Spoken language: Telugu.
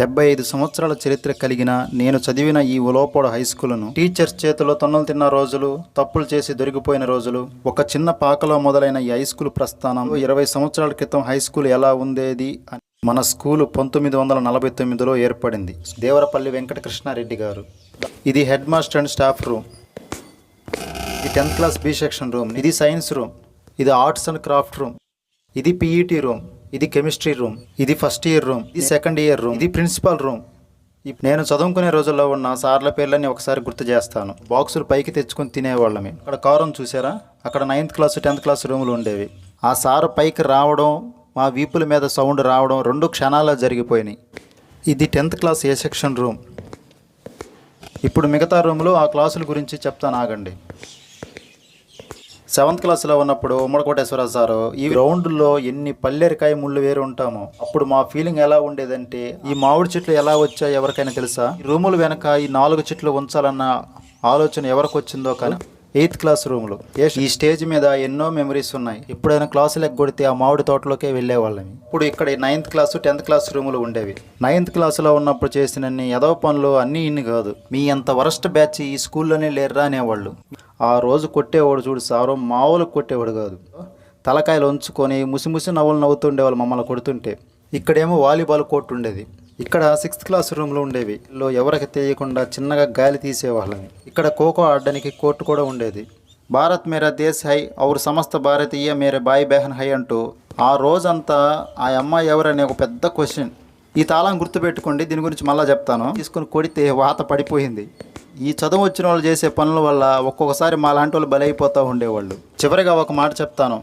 డెబ్బై ఐదు సంవత్సరాల చరిత్ర కలిగిన నేను చదివిన ఈ ఉలోపోడ హై స్కూలును టీచర్స్ చేతిలో తన్నులు తిన్న రోజులు తప్పులు చేసి దొరికిపోయిన రోజులు ఒక చిన్న పాకలో మొదలైన ఈ హై స్కూల్ ప్రస్థానం ఇరవై సంవత్సరాల క్రితం హై స్కూల్ ఎలా ఉండేది అని మన స్కూలు పంతొమ్మిది వందల నలభై తొమ్మిదిలో ఏర్పడింది. దేవరపల్లి వెంకటకృష్ణారెడ్డి గారు. ఇది head master and staff room. ఇది tenth class B section room. ఇది సైన్స్ రూమ్. ఇది ఆర్ట్స్ అండ్ క్రాఫ్ట్ రూమ్. ఇది పీఈటీ రూమ్. ఇది కెమిస్ట్రీ రూమ్ ఇది ఫస్ట్ ఇయర్ రూమ్ ఇది సెకండ్ ఇయర్ రూమ్ ఇది ప్రిన్సిపల్ రూమ్. ఇప్- నేను చదువుకునే రోజుల్లో ఉన్న సార్ల పేర్లని ఒకసారి గుర్తు చేస్తాను. బాక్సులు పైకి తెచ్చుకొని తినేవాళ్ళమే. అక్కడ కారం చూసారా? అక్కడ నైన్త్ క్లాస్ టెన్త్ క్లాస్ రూములు ఉండేవి. ఆ సారు పైకి రావడం మా వీపుల మీద సౌండ్ రావడం రెండు క్షణాల్లో జరిగిపోయినాయి. ఇది tenth class A section room? ఇప్పుడు మిగతా రూమ్లో ఆ క్లాసుల గురించి చెప్తాను ఆగండి. సెవెంత్ క్లాస్లో ఉన్నప్పుడు ఉమ్మడి సారు ఈ గ్రౌండ్లో ఎన్ని పల్లెరికాయ ముళ్ళు వేరు ఉంటామో అప్పుడు మా ఫీలింగ్ ఎలా ఉండేదంటే ఈ మామిడి చెట్లు ఎలా వచ్చాయో ఎవరికైనా తెలుసా? ఈ వెనక ఈ నాలుగు చెట్లు ఉంచాలన్న ఆలోచన ఎవరికి వచ్చిందో కానీ ఎయిత్ క్లాస్ రూమ్లో. ఈ స్టేజ్ మీద ఎన్నో మెమరీస్ ఉన్నాయి. ఎప్పుడైనా క్లాసులు ఎగ్గొడితే ఆ మామిడి తోటలోకే వెళ్ళేవాళ్ళం. ఇప్పుడు ఇక్కడ నైన్త్ క్లాస్ టెన్త్ క్లాస్ రూములు ఉండేవి. నైన్త్ క్లాస్లో ఉన్నప్పుడు చేసినన్ని ఎదో పనులు అన్నీ ఇన్ని కాదు. మీ అంత వరస్ట్ బ్యాచ్ ఈ స్కూల్లోనే లేర్రా అనేవాళ్ళు. ఆ రోజు కొట్టేవాడు చూడు సారు మావులు కొట్టేవాడు కాదు. తలకాయలు ఉంచుకొని ముసిముసి నవ్వులు నవ్వుతుండేవాళ్ళు మమ్మల్ని కొడుతుంటే. ఇక్కడేమో వాలీబాల్ కోర్టు ఉండేది. ఇక్కడ సిక్స్త్ క్లాస్ రూమ్లో ఉండేవి. లో ఎవరికి తెలియకుండా చిన్నగా గాలి తీసేవాళ్ళని. ఇక్కడ ఖోఖో ఆడడానికి కోర్టు కూడా ఉండేది. భారత్ మేరా దేశ్ హై ఔర్ సమస్త భారతీయ మేరే బాయ్ బెహన్ హై అంటూ ఆ రోజంతా ఆ అమ్మాయి ఎవరనే ఒక పెద్ద క్వశ్చన్. ఈ తాళం గుర్తుపెట్టుకోండి దీని గురించి మళ్ళీ చెప్తాను. తీసుకొని కొడితే వాత పడిపోయింది. ఈ చదువు వచ్చిన వాళ్ళు చేసే పనుల వల్ల ఒక్కొక్కసారి మా లాంటి వాళ్ళు బలైపోతూ ఉండేవాళ్ళు. చివరిగా ఒక మాట చెప్తాను.